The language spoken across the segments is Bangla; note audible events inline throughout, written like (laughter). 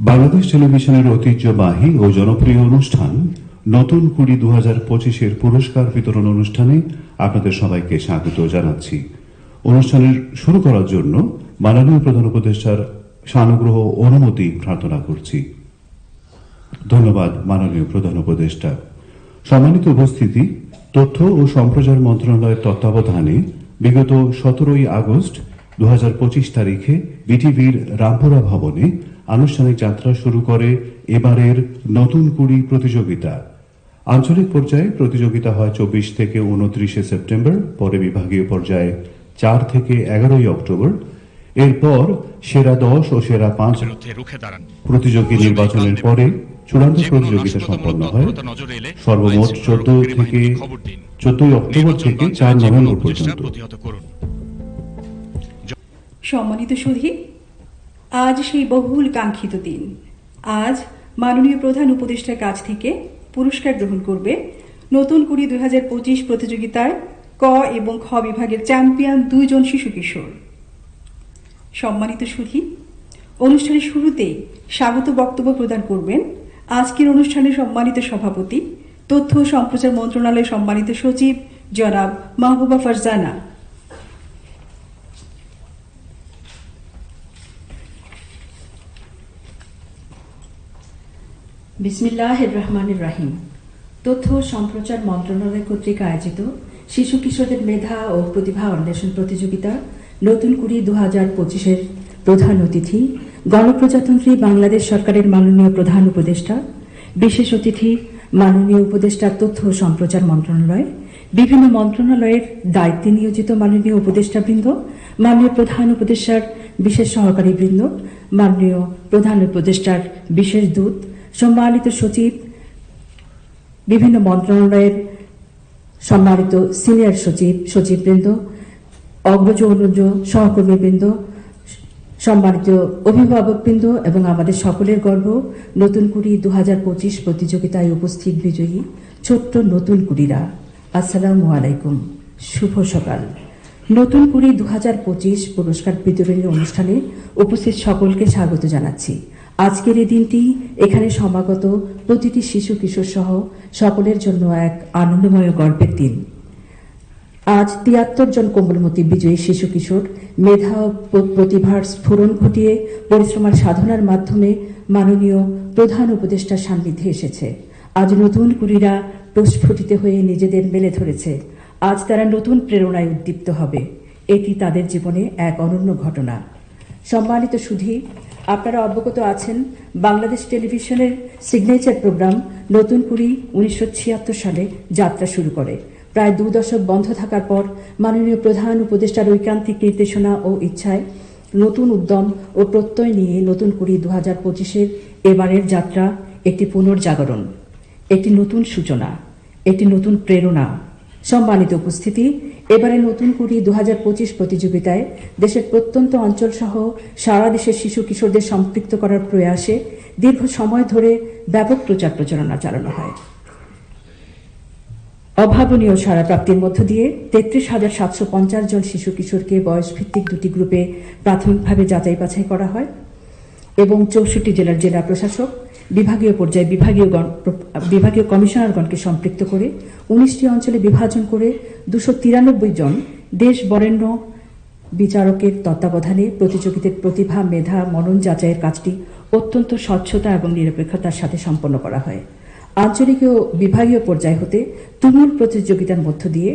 বাংলাদেশ টেলিভিশনের ঐতিহ্যবাহী ও জনপ্রিয় অনুষ্ঠান নতুন কুড়ি দু হাজার পঁচিশের পুরস্কার বিতরণ অনুষ্ঠানে আপনাদের সবাইকে স্বাগত জানাচ্ছি। অনুষ্ঠানের শুরু করার জন্য মাননীয় প্রধান উপদেষ্টার সানুগ্রহ অনুমতি প্রার্থনা করছি। ধন্যবাদ, মাননীয় প্রধান উপদেষ্টা। সম্মানিত উপস্থিতি, তথ্য ও সম্প্রচার মন্ত্রণালয়ের তত্ত্বাবধানে বিগত সতেরোই আগস্ট দু হাজার পঁচিশ তারিখে বিটিভির রামপুরা ভবনে আনুষ্ঠানিক যাত্রা শুরু করে এবারের নতুন কুড়ি প্রতিযোগিতা। আঞ্চলিক পর্যায়ে প্রতিযোগিতা হয় চব্বিশ থেকে উনত্রিশে সেপ্টেম্বর পরে বিভাগীয় পর্যায়ে চার থেকে এগারোই অক্টোবর। এরপর সেরা দশ ও সেরা পাঁচ প্রতিযোগী নির্বাচনের পরে চূড়ান্ত প্রতিযোগিতা সম্পন্ন হয়। সর্বমোট চোদ্দ থেকে চোদ্দই অক্টোবর থেকে চার নভেম্বর পর্যন্ত। সম্মানিত সুধী আজ সেই বহুল কাঙ্ক্ষিত দিন। আজ মাননীয় প্রধান উপদেষ্টার কাছ থেকে পুরস্কার গ্রহণ করবে নতুন কুড়ি দুই হাজার পঁচিশ প্রতিযোগিতায় ক এবং খ বিভাগের চ্যাম্পিয়ন দুইজন শিশু কিশোর। সম্মানিত সুধী, অনুষ্ঠানের শুরুতেই স্বাগত বক্তব্য প্রদান করবেন আজকের অনুষ্ঠানের সম্মানিত সভাপতি, তথ্য ও সম্প্রচার মন্ত্রণালয়ের সম্মানিত সচিব জনাব মাহবুবা ফারজানা। বিসমিল্লাহ রহমান রাহিম। তথ্য সম্প্রচার মন্ত্রণালয় কর্তৃক আয়োজিত শিশু কিশোরদের মেধা ও প্রতিভা অন্বেষণ প্রতিযোগিতা নতুন কুড়ি দু হাজার পঁচিশের প্রধান অতিথি, গণপ্রজাতন্ত্রী বাংলাদেশ সরকারের মাননীয় প্রধান উপদেষ্টা, বিশেষ অতিথি, মাননীয় উপদেষ্টা তথ্য সম্প্রচার মন্ত্রণালয়, বিভিন্ন মন্ত্রণালয়ের দায়িত্বে নিয়োজিত মাননীয় উপদেষ্টাবৃন্দ, মাননীয় প্রধান উপদেষ্টার বিশেষ সহকারী বৃন্দ মাননীয় প্রধান উপদেষ্টার বিশেষ দূত সম্মানিত সচিব, বিভিন্ন মন্ত্রণালয়ের সম্মানিত সিনিয়র সচিব, সচিববৃন্দ অগ্রজ অনুজ সহকর্মীবৃন্দ, সম্মানিত অভিভাবকবৃন্দ এবং আমাদের সকলের গর্ব, নতুন কুড়ি দু হাজার পঁচিশ প্রতিযোগিতায় উপস্থিত বিজয়ী ছোট্ট নতুন কুড়িরা। আসসালামু আলাইকুম। শুভ সকাল। নতুন কুড়ি দু হাজার পঁচিশ পুরস্কার বিতরণী অনুষ্ঠানে উপস্থিত সকলকে স্বাগত জানাচ্ছি। আজকের এই দিনটি এখানে সমাগত প্রতিটি শিশু কিশোর সহ সকলের জন্য এক আনন্দময় গর্বের দিন। আজ তিয়াত্তর জন কোমলমতি বিজয়ী শিশু কিশোর মেধা প্রতিভার স্ফুরণ ঘটিয়ে পরিশ্রমার সাধনার মাধ্যমে মাননীয় প্রধান উপদেষ্টার সান্নিধ্যে এসেছে। আজ নতুন কুড়িরা প্রস্ফুটিত হয়ে নিজেদের মেলে ধরেছে। আজ তারা নতুন প্রেরণায় উদ্দীপ্ত হবে। এটি তাদের জীবনে এক অনন্য ঘটনা। সম্মানিত সুধী আপনারা অবগত আছেন, বাংলাদেশ টেলিভিশনের সিগনেচার প্রোগ্রাম নতুন কুড়ি উনিশশো সালে যাত্রা শুরু করে। প্রায় দু দশক বন্ধ থাকার পর মাননীয় প্রধান উপদেষ্টার ঐকান্তিক নির্দেশনা ও ইচ্ছায় নতুন উদ্যম ও প্রত্যয় নিয়ে নতুন কুড়ি দু হাজার পঁচিশের এবারের যাত্রা একটি পুনর্জাগরণ, একটি নতুন সূচনা, একটি নতুন প্রেরণা সম্মানিত উপস্থিতি, এবারে নতুন কুড়ি দু প্রতিযোগিতায় দেশের প্রত্যন্ত অঞ্চল সহ সারা দেশের শিশু কিশোরদের সম্পৃক্ত করার প্রয়াসে দীর্ঘ সময় ধরে ব্যাপক প্রচার প্রচারণা চালানো হয়। অভাবনীয় সারা প্রাপ্তির মধ্য দিয়ে তেত্রিশ হাজার সাতশো পঞ্চাশ জন শিশু কিশোরকে বয়সভিত্তিক দুটি গ্রুপে প্রাথমিকভাবে যাচাই বাছাই করা হয় এবং চৌষট্টি জেলার জেলা প্রশাসক বিভাগীয় পর্যায়ে বিভাগীয় বিভাগীয় কমিশনারগণকে সম্পৃক্ত করে উনিশটি অঞ্চলে বিভাজন করে দুশো তিরানব্বই জন দেশ বরেণ্য বিচারকের তত্ত্বাবধানে প্রতিযোগিতার প্রতিভা, মেধা, মনন যাচাইয়ের কাজটি অত্যন্ত স্বচ্ছতা এবং নিরপেক্ষতার সাথে সম্পন্ন করা হয়। আঞ্চলিক ও বিভাগীয় পর্যায় হতে তুমুল প্রতিযোগিতার মধ্য দিয়ে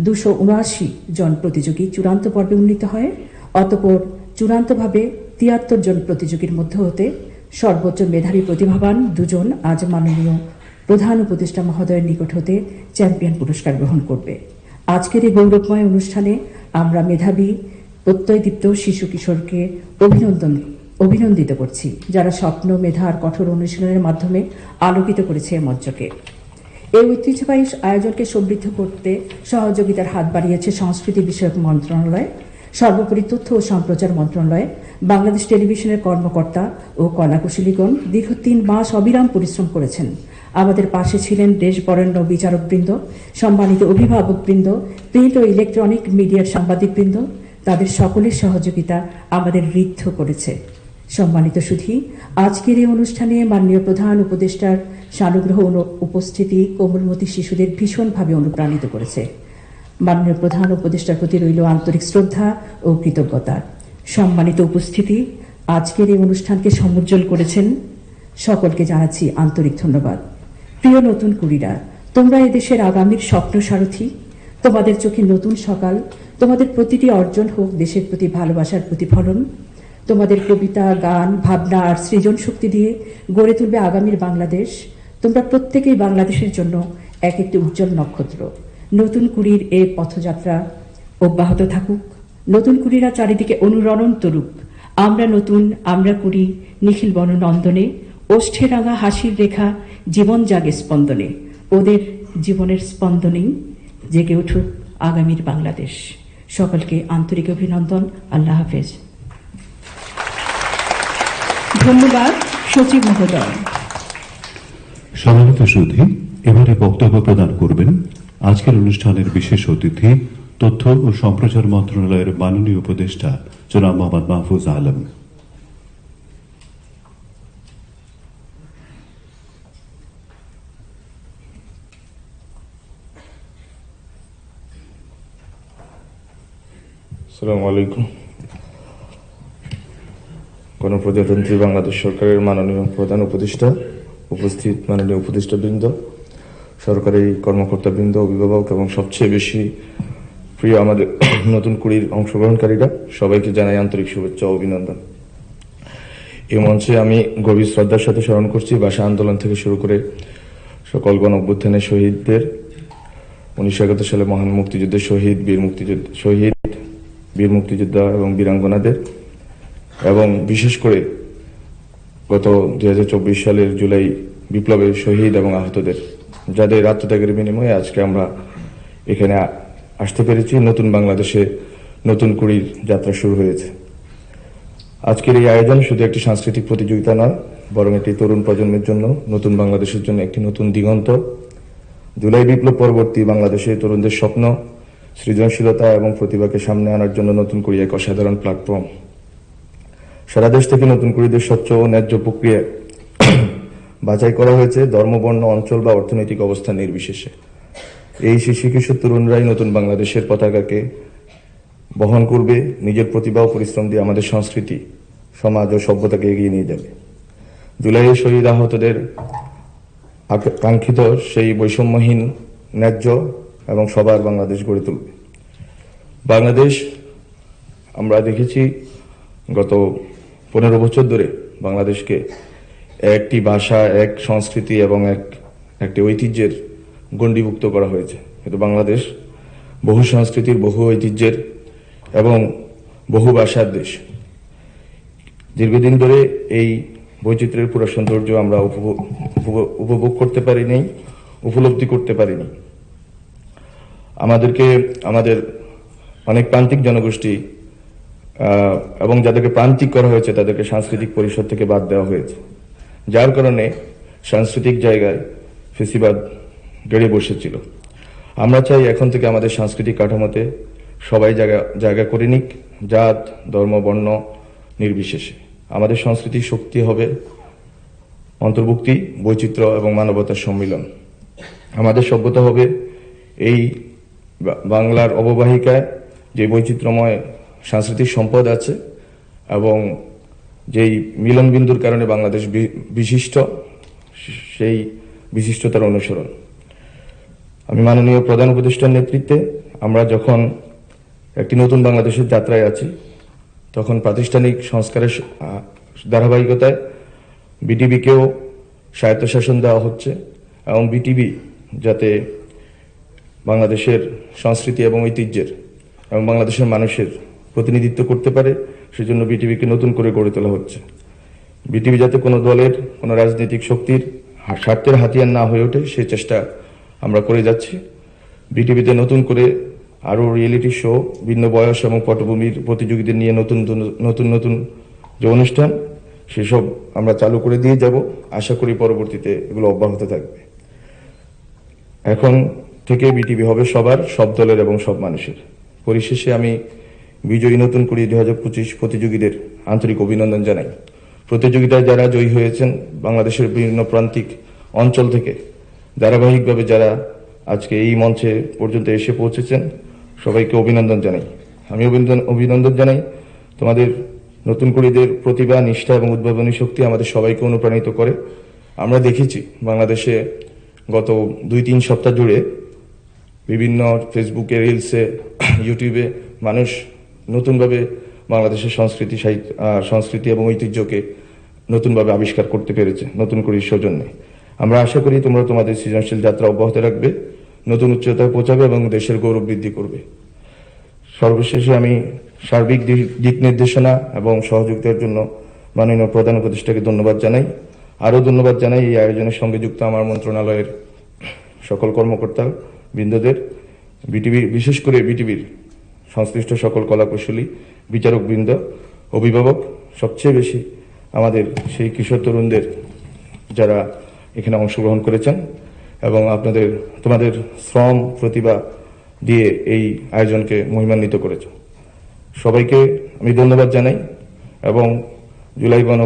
দুশো উনআশি জন প্রতিযোগী চূড়ান্ত পর্বে উন্নীত হয়, অতপর চূড়ান্তভাবে তিয়াত্তর জন প্রতিযোগীর মধ্য হতে সর্বোচ্চ মেধাবী প্রতিভাবান দুজন আজ মাননীয় প্রধান উপদেষ্টা মহোদয়ের নিকট হতে চ্যাম্পিয়ন পুরস্কার গ্রহণ করবে। আজকের এই গৌরবময় অনুষ্ঠানে আমরা মেধাবী প্রত্যয়দীপ্ত শিশু কিশোরকে অভিনন্দন, অভিনন্দিত করছি, যারা স্বপ্ন, মেধা আর কঠোর অনুশীলনের মাধ্যমে আলোকিত করেছে মঞ্চকে। এই ঐতিহ্যবাহী আয়োজনকে সমৃদ্ধ করতে সহযোগিতার হাত বাড়িয়েছে সংস্কৃতি বিষয়ক মন্ত্রণালয় সর্বোপরি তথ্য ও সম্প্রচার মন্ত্রণালয় বাংলাদেশ টেলিভিশনের কর্মকর্তা ও কলাকুশলীগণ দীর্ঘ তিন মাস অবিরাম পরিশ্রম করেছেন। আমাদের পাশে ছিলেন দেশ বরেণ্য বিচারকবৃন্দ, সম্মানিত অভিভাবকবৃন্দ, প্রিন্ট ও ইলেকট্রনিক মিডিয়ার সাংবাদিকবৃন্দ। তাদের সকলের সহযোগিতা আমাদের ঋদ্ধ করেছে। সম্মানিত সুধী, আজকের এই অনুষ্ঠানে মাননীয় প্রধান উপদেষ্টার সানুগ্রহ উপস্থিতি কোমলমতি শিশুদের ভীষণভাবে অনুপ্রাণিত করেছে। মাননীয় প্রধান উপদেষ্টার প্রতি রইল আন্তরিক শ্রদ্ধা ও কৃতজ্ঞতা। সম্মানিত উপস্থিতি, আজকের এই অনুষ্ঠানকে সমুজ্জ্বল করেছেন সকলকে জানাচ্ছি আন্তরিক ধন্যবাদ। প্রিয় নতুন কুড়িরা, তোমরা এদেশের আগামীর স্বপ্ন সারথী, তোমাদের চোখে নতুন সকাল, তোমাদের প্রতিটি অর্জন হোক দেশের প্রতি ভালোবাসার প্রতিফলন, তোমাদের কবিতা, গান, ভাবনা আর সৃজন শক্তি দিয়ে গড়ে তুলবে আগামীর বাংলাদেশ, তোমরা প্রত্যেকেই বাংলাদেশের জন্য এক একটি উজ্জ্বল নক্ষত্র। নতুন কুড়ির এই পথযাত্রা অব্যাহত থাকুক। নতুন কুড়িরা চারিদিকে অনুরণন তরুক আমরা নতুন, আমরা কুড়ি, নিখিল বননন্দনে ওষ্ঠে রাঙা হাসির রেখা, জীবন জাগে স্পন্দনে। ওদের জীবনের স্পন্দনেই জেগে উঠুক আগামীর বাংলাদেশ। সকলকে আন্তরিক অভিনন্দন। আল্লাহ হাফেজ। ধন্যবাদ, সচিব মহোদয়। সুধী, এবারে বক্তব্য প্রদান করবেন আজকের অনুষ্ঠানের বিশেষ অতিথি তথ্য ও সম্প্রচার মন্ত্রণালয়ের মাননীয় উপদেষ্টা জনাব মোহাম্মদ মাহফুজ আলম। আলাইকুম। গণপ্রজাতন্ত্রী বাংলাদেশ সরকারের মাননীয় প্রধান উপদেষ্টা, উপস্থিত মাননীয় উপদেষ্টাবৃন্দ সরকারি কর্মকর্তাবৃন্দ, অভিভাবক এবং সবচেয়ে বেশি প্রিয় আমাদের (coughs) নতুন কুড়ির অংশগ্রহণকারীরা, সবাইকে জানাই আন্তরিক শুভেচ্ছা ও অভিনন্দন। এই মঞ্চে আমি গভীর শ্রদ্ধার সাথে স্মরণ করছি, ভাষা আন্দোলন থেকে শুরু করে সকল গণ অভ্যুত্থানের শহীদদের, উনিশশো একাত্তর সালে মহান মুক্তিযুদ্ধের শহীদ, বীর মুক্তিযুদ্ধ, শহীদ, বীর মুক্তিযোদ্ধা এবং বীরাঙ্গনাদের এবং বিশেষ করে গত দুই হাজার চব্বিশ সালের জুলাই বিপ্লবের শহীদ এবং আহতদের। যাদের আত্মত্যাগের বিনিময়ে আজকে আমরা এখানে আসতে পেরেছি, নতুন বাংলাদেশে নতুন কুড়ির যাত্রা শুরু হয়েছে। আজকের এই আয়োজন শুধু একটি সাংস্কৃতিক প্রতিযোগিতা নয়, বরং এটি তরুণ প্রজন্মের জন্য, নতুন বাংলাদেশের জন্য একটি নতুন দিগন্ত। জুলাই বিপ্লব পরবর্তী বাংলাদেশে তরুণদের স্বপ্ন, সৃজনশীলতা এবং প্রতিভাকে সামনে আনার জন্য নতুন করি এক অসাধারণ প্ল্যাটফর্ম সারা দেশ থেকে নতুন কুড়িদের স্বচ্ছ ও ন্যায্য প্রক্রিয়ায় বাছাই করা হয়েছে ধর্মবর্ণ, অঞ্চল বা অর্থনৈতিক অবস্থান নির্বিশেষে। এই শিশু কিশোর তরুণরাই নতুন বাংলাদেশের পতাকাকে বহন করবে, নিজের প্রতিভা ও পরিশ্রম দিয়ে আমাদের সংস্কৃতি, সমাজ ও সভ্যতাকে এগিয়ে নিয়ে যাবে। জুলাইয়ে শহীদ আহতদের আক- কাঙ্ক্ষিত সেই বৈষম্যহীন, ন্যায্য এবং সবার বাংলাদেশ গড়ে তুলবে। বাংলাদেশ, আমরা দেখেছি গত পনেরো বছর ধরে বাংলাদেশকে একটি ভাষা, এক সংস্কৃতি এবং এক, একটি ঐতিহ্যের গণ্ডীভুক্ত করা হয়েছে। কিন্তু বাংলাদেশ বহু সংস্কৃতির, বহু ঐতিহ্যের এবং বহু ভাষার দেশ। দীর্ঘদিন ধরে এই বৈচিত্র্যের পুরো সৌন্দর্য আমরা উপভোগ করতে পারিনি উপলব্ধি করতে পারিনি আমাদেরকে, আমাদের অনেক প্রান্তিক জনগোষ্ঠী এবং যাদেরকে প্রান্তিক করা হয়েছে, তাদেরকে সাংস্কৃতিক পরিষদ থেকে বাদ দেওয়া হয়েছে। যার কারণে সাংস্কৃতিক জায়গায় ফেসিবাদ বেড়ে বসেছিল। আমরা চাই এখন থেকে আমাদের সাংস্কৃতিক কাঠামোতে সবাই জায়গা জায়গা করে নিক, জাত, ধর্ম, বর্ণ নির্বিশেষে। আমাদের সংস্কৃতির শক্তি হবে অন্তর্ভুক্তি, বৈচিত্র্য এবং মানবতার সম্মিলন। আমাদের সভ্যতা হবে এই বাংলার অববাহিকায় যে বৈচিত্র্যময় সাংস্কৃতিক সম্পদ আছে এবং যেই মিলনবিন্দুর কারণে বাংলাদেশ বিশিষ্ট, সেই বিশিষ্টতার অনুসরণ। আমি মাননীয় প্রধান উপদেষ্টার নেতৃত্বে আমরা যখন একটি নতুন বাংলাদেশের যাত্রায় আছি, তখন প্রাতিষ্ঠানিক সংস্কারের ধারাবাহিকতায় বিটিভিকেও স্বায়ত্তশাসন দেওয়া হচ্ছে এবং বিটিভি যাতে বাংলাদেশের সংস্কৃতি এবং ঐতিহ্যের এবং বাংলাদেশের মানুষের প্রতিনিধিত্ব করতে পারে সেজন্য বিটিভিকে নতুন করে গড়ে তোলা হচ্ছে। বিটিভি যাতে কোনো দলের, কোনো রাজনৈতিক শক্তির স্বার্থের হাতিয়ার না হয়ে ওঠে, সে চেষ্টা আমরা করে যাচ্ছি। বিটিভিতে নতুন করে আরও রিয়েলিটি শো ভিন্ন বয়স এবং পটভূমির প্রতিযোগীদের নিয়ে নতুন নতুন- নতুন নতুন যে অনুষ্ঠান, সেসব আমরা চালু করে দিয়ে যাব। আশা করি পরবর্তীতে এগুলো অব্যাহত থাকবে। এখন থেকে বিটিভি হবে সবার, সব দলের এবং সব মানুষের। পরিশেষে আমি বিজয়ী নতুন কুড়ি দুই হাজার পঁচিশ প্রতিযোগীদের আন্তরিক অভিনন্দন জানাই। প্রতিযোগিতায় যারা জয়ী হয়েছেন বাংলাদেশের বিভিন্ন প্রান্তিক অঞ্চল থেকে, ধারাবাহিকভাবে যারা আজকে এই মঞ্চে পর্যন্ত এসে পৌঁছেছেন, সবাইকে অভিনন্দন জানাই। আমি অভিনন্দন অভিনন্দন জানাই তোমাদের নতুন কুড়িদের প্রতিভা, নিষ্ঠা এবং উদ্ভাবনী শক্তি আমাদের সবাইকে অনুপ্রাণিত করে। আমরা দেখেছি বাংলাদেশে গত দুই তিন সপ্তাহ জুড়ে বিভিন্ন ফেসবুকে, রিলসে, (clears throat) ইউটিউবে মানুষ নতুনভাবে বাংলাদেশের সংস্কৃতি সাহিত্য সংস্কৃতি এবং ঐতিহ্যকে নতুনভাবে আবিষ্কার করতে পেরেছে, নতুন করে সৌজন্যে। আমরা আশা করি তোমরা তোমাদের সৃজনশীল যাত্রা অব্যাহত রাখবে, নতুন উচ্চতায় পৌঁছাবে এবং দেশের গৌরব বৃদ্ধি করবে। সর্বশেষে আমি সার্বিক দিক- নির্দেশনা এবং সহযোগিতার জন্য মাননীয় প্রধান উপদেষ্টাকে ধন্যবাদ জানাই। আরও ধন্যবাদ জানাই এই আয়োজনের সঙ্গে যুক্ত আমার মন্ত্রণালয়ের সকল কর্মকর্তা বৃন্দদের বিটিভি বিশেষ করে বিটিভির সংশ্লিষ্ট সকল কলাকুশলী বিচারক বৃন্দ অভিভাবক, সবচেয়ে বেশি আমাদের সেই কিশোর তরুণদের যারা এখানে অংশগ্রহণ করেছেন এবং আপনাদের, তোমাদের শ্রম প্রতিভা দিয়ে এই আয়োজনকে মহিমান্বিত করেছ সবাইকে আমি ধন্যবাদ জানাই এবং জুলাই গণ